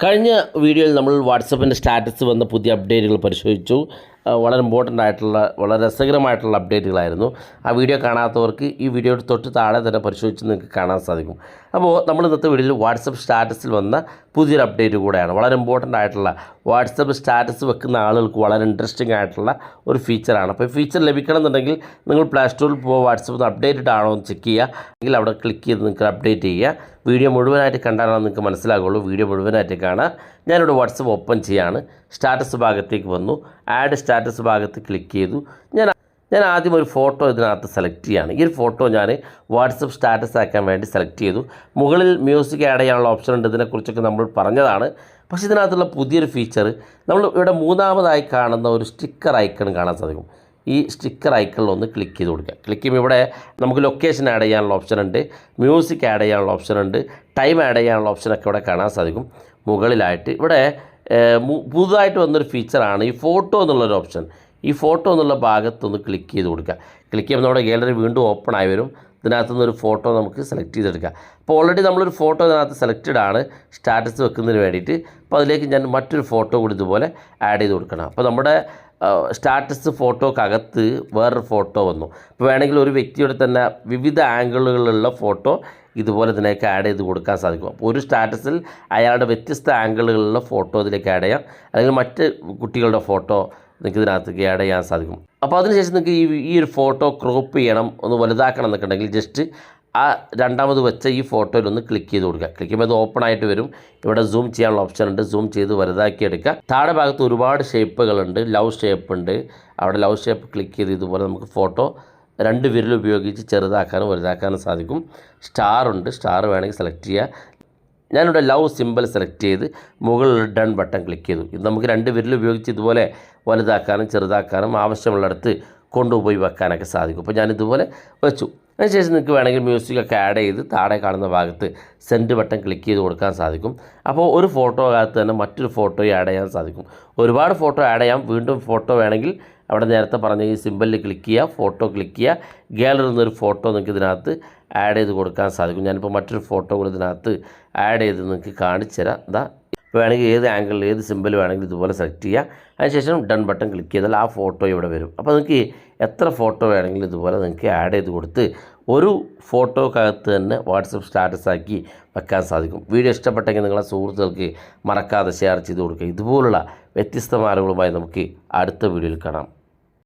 കഴിഞ്ഞ വീഡിയോയിൽ നമ്മൾ വാട്സപ്പിന്റെ സ്റ്റാറ്റസ് വന്ന പുതിയ അപ്ഡേറ്റുകൾ പരിശോധിച്ചു. വളരെ ഇമ്പോർട്ടന്റ് ആയിട്ടുള്ള വളരെ രസകരമായിട്ടുള്ള അപ്ഡേറ്റുകളായിരുന്നു ആ വീഡിയോ കാണാത്തവർക്ക് ഈ വീഡിയോയുടെ തൊട്ട് താഴെ തന്നെ പരിശോധിച്ച് നിങ്ങൾക്ക് കാണാൻ സാധിക്കും. അപ്പോൾ നമ്മൾ ഇന്നത്തെ വീഡിയോയിൽ വാട്സപ്പ് സ്റ്റാറ്റസിൽ വന്ന പുതിയൊരു അപ്ഡേറ്റ് കൂടെയാണ്. വളരെ ഇമ്പോർട്ടന്റ് ആയിട്ടുള്ള വാട്സപ്പ് സ്റ്റാറ്റസ് വെക്കുന്ന ആളുകൾക്ക് വളരെ ഇൻട്രസ്റ്റിംഗ് ആയിട്ടുള്ള ഒരു ഫീച്ചറാണ് അപ്പോൾ ഫീച്ചർ ലഭിക്കണമെന്നുണ്ടെങ്കിൽ നിങ്ങൾ പ്ലേ സ്റ്റോറിൽ പോകുക വാട്സപ്പ് അപ്ഡേറ്റഡ് ആണോ എന്ന് ചെക്ക് ചെയ്യുക. അല്ലെങ്കിൽ അവിടെ ക്ലിക്ക് ചെയ്ത് നിങ്ങൾക്ക് അപ്ഡേറ്റ് ചെയ്യുക. വീഡിയോ മുഴുവനായിട്ട് കണ്ടാലാണ് നിങ്ങൾക്ക് മനസ്സിലാകുള്ളൂ. വീഡിയോ മുഴുവനായിട്ട് കാണാം ഞാനിവിടെ വാട്സപ്പ് ഓപ്പൺ ചെയ്യാണ്. സ്റ്റാറ്റസ് ഭാഗത്തേക്ക് വന്നു. ആഡ് സ്റ്റാറ്റസ് ഭാഗത്ത് ക്ലിക്ക് ചെയ്തു. ഞാൻ ഞാൻ ആദ്യം ഒരു ഫോട്ടോ ഇതിനകത്ത് സെലക്ട് ചെയ്യുകയാണ് ഈ ഒരു ഫോട്ടോ ഞാൻ വാട്സപ്പ് സ്റ്റാറ്റസ് ആക്കാൻ വേണ്ടി സെലക്ട് ചെയ്തു. മുകളിൽ മ്യൂസിക് ആഡ് ചെയ്യാനുള്ള ഓപ്ഷൻ ഉണ്ട്. ഇതിനെക്കുറിച്ചൊക്കെ നമ്മൾ പറഞ്ഞതാണ്. പക്ഷേ ഇതിനകത്തുള്ള പുതിയൊരു ഫീച്ചർ നമ്മൾ ഇവിടെ മൂന്നാമതായി കാണുന്ന ഒരു സ്റ്റിക്കർ ഐക്കൺ കാണാൻ സാധിക്കും. ഈ സ്റ്റിക്കർ ഐക്കണിൽ ഒന്ന് ക്ലിക്ക് ചെയ്ത് കൊടുക്കുക. ക്ലിക്ക് ചെയ്യുമ്പോൾ ഇവിടെ നമുക്ക് ലൊക്കേഷൻ ആഡ് ചെയ്യാനുള്ള ഓപ്ഷൻ ഉണ്ട്. മ്യൂസിക് ആഡ് ചെയ്യാനുള്ള ഓപ്ഷൻ ഉണ്ട്. ടൈം ആഡ് ചെയ്യാനുള്ള ഓപ്ഷനൊക്കെ ഇവിടെ കാണാൻ സാധിക്കും. മുകളിലായിട്ട്. ഇവിടെ പുതുതായിട്ട് വന്നൊരു ഫീച്ചറാണ് ഈ ഫോട്ടോ എന്നുള്ളൊരു ഓപ്ഷൻ ഈ ഫോട്ടോ എന്നുള്ള ഭാഗത്തൊന്ന് ക്ലിക്ക് ചെയ്ത് കൊടുക്കുക. ക്ലിക്ക് ചെയ്യുമ്പോൾ നമ്മുടെ ഗാലറി വീണ്ടും ഓപ്പൺ ആയി വരും. ഇതിനകത്ത് നിന്നൊരു ഫോട്ടോ നമുക്ക് സെലക്ട് ചെയ്തെടുക്കാം. അപ്പോൾ ഓൾറെഡി നമ്മളൊരു ഫോട്ടോ ഇതിനകത്ത് സെലക്റ്റഡ് ആണ്. സ്റ്റാറ്റസ് വെക്കുന്നതിന് വേണ്ടിയിട്ട്. അപ്പോൾ അതിലേക്ക് ഞാൻ മറ്റൊരു ഫോട്ടോ കൂടി ഇതുപോലെ ആഡ് ചെയ്ത് കൊടുക്കണം. അപ്പോൾ നമ്മുടെ സ്റ്റാറ്റസ് ഫോട്ടോക്കകത്ത് വേറൊരു ഫോട്ടോ വന്നു. ഇപ്പോൾ വേണമെങ്കിൽ ഒരു വ്യക്തിയുടെ തന്നെ വിവിധ ആംഗിളുകളിലുള്ള ഫോട്ടോ ഇതുപോലെ ഇതിനേക്ക് ആഡ് ചെയ്ത് കൊടുക്കാൻ സാധിക്കും. അപ്പോൾ ഒരു സ്റ്റാറ്റസിൽ അയാളുടെ വ്യത്യസ്ത ആംഗിളുകളിലുള്ള ഫോട്ടോ ഇതിലേക്ക് ആഡ് ചെയ്യാം. അല്ലെങ്കിൽ മറ്റ് കുട്ടികളുടെ ഫോട്ടോ നിങ്ങൾക്ക് ഇതിനകത്തേക്ക് ആഡ് ചെയ്യാൻ സാധിക്കും. അപ്പോൾ അതിനുശേഷം നിങ്ങൾക്ക് ഈ ഈ ഒരു ഫോട്ടോ ക്രോപ്പ് ചെയ്യണം ഒന്ന് വലുതാക്കണം എന്നൊക്കെ ജസ്റ്റ് ആ രണ്ടാമത് വെച്ച ഈ ഫോട്ടോയിൽ ഒന്ന് ക്ലിക്ക് ചെയ്ത് കൊടുക്കുക. ക്ലിക്ക് ചെയ്യുമ്പോൾ അത് ഓപ്പൺ ആയിട്ട് വരും. ഇവിടെ സൂം ചെയ്യാനുള്ള ഓപ്ഷൻ ഉണ്ട്. സൂം ചെയ്ത് വലുതാക്കി എടുക്കുക. താഴെ ഭാഗത്ത് ഒരുപാട് ഷേപ്പുകളുണ്ട് ലവ് ഷേപ്പ് ഉണ്ട്. അവിടെ ലവ് ഷേപ്പ് ക്ലിക്ക് ചെയ്ത് ഇതുപോലെ നമുക്ക് ഫോട്ടോ രണ്ട് വിരൽ ഉപയോഗിച്ച് ചെറുതാക്കാനും വലുതാക്കാനും സാധിക്കും. സ്റ്റാർ ഉണ്ട്. സ്റ്റാർ വേണമെങ്കിൽ സെലക്ട് ചെയ്യുക. ഞാനിവിടെ ലവ് സിമ്പിൾ സെലക്ട് ചെയ്ത് മുകളിൽ ഡൺ ബട്ടൺ ക്ലിക്ക് ചെയ്തു. ഇത് നമുക്ക് രണ്ട് വിരൽ ഉപയോഗിച്ച് ഇതുപോലെ വലുതാക്കാനും ചെറുതാക്കാനും ആവശ്യമുള്ളിടത്ത് കൊണ്ടുപോയി വെക്കാനൊക്കെ സാധിക്കും. അപ്പോൾ ഞാനിതുപോലെ വെച്ചു. അതിനുശേഷം നിങ്ങൾക്ക് വേണമെങ്കിൽ മ്യൂസിക്കൊക്കെ ആഡ് ചെയ്ത് താഴെ കാണുന്ന ഭാഗത്ത് സെൻഡ് ബട്ടൺ ക്ലിക്ക് ചെയ്ത് കൊടുക്കാൻ സാധിക്കും. അപ്പോൾ ഒരു ഫോട്ടോ അകത്ത് തന്നെ മറ്റൊരു ഫോട്ടോയും ആഡ് ചെയ്യാൻ സാധിക്കും. ഒരുപാട് ഫോട്ടോ ആഡ് ചെയ്യാം. വീണ്ടും ഫോട്ടോ വേണമെങ്കിൽ അവിടെ നേരത്തെ പറഞ്ഞ ഈ സിമ്പിളിൽ ക്ലിക്ക് ചെയ്യുക ഫോട്ടോ ക്ലിക്ക് ചെയ്യുക. ഗാലറിയിൽ നിന്നൊരു ഫോട്ടോ നിങ്ങൾക്ക് ഇതിനകത്ത് ആഡ് ചെയ്ത് കൊടുക്കാൻ സാധിക്കും. ഞാനിപ്പോൾ മറ്റൊരു ഫോട്ടോ കൂടി ഇതിനകത്ത് ആഡ് ചെയ്ത് നിങ്ങൾക്ക് കാണിച്ചു തരാം. ഇതാ വേണമെങ്കിൽ ഏത് ആംഗിളിൽ ഏത് സിമ്പിൾ വേണമെങ്കിൽ ഇതുപോലെ സെലക്ട് ചെയ്യുക അതിനുശേഷം ഡൺ ബട്ടൺ ക്ലിക്ക് ചെയ്താൽ ആ ഫോട്ടോ ഇവിടെ വരും. അപ്പോൾ നിങ്ങൾക്ക് എത്ര ഫോട്ടോ വേണമെങ്കിലും ഇതുപോലെ നിങ്ങൾക്ക് ആഡ് ചെയ്ത് കൊടുത്ത് ഒരു ഫോട്ടോക്കകത്ത് തന്നെ വാട്സപ്പ് സ്റ്റാറ്റസ് ആക്കി വെക്കാൻ സാധിക്കും. വീഡിയോ ഇഷ്ടപ്പെട്ടെങ്കിൽ നിങ്ങളെ സുഹൃത്തുക്കൾക്ക് മറക്കാതെ ഷെയർ ചെയ്ത് കൊടുക്കുക. ഇതുപോലുള്ള വ്യത്യസ്തമായ അറിവുകളുമായി നമുക്ക് അടുത്ത വീഡിയോയിൽ കാണാം.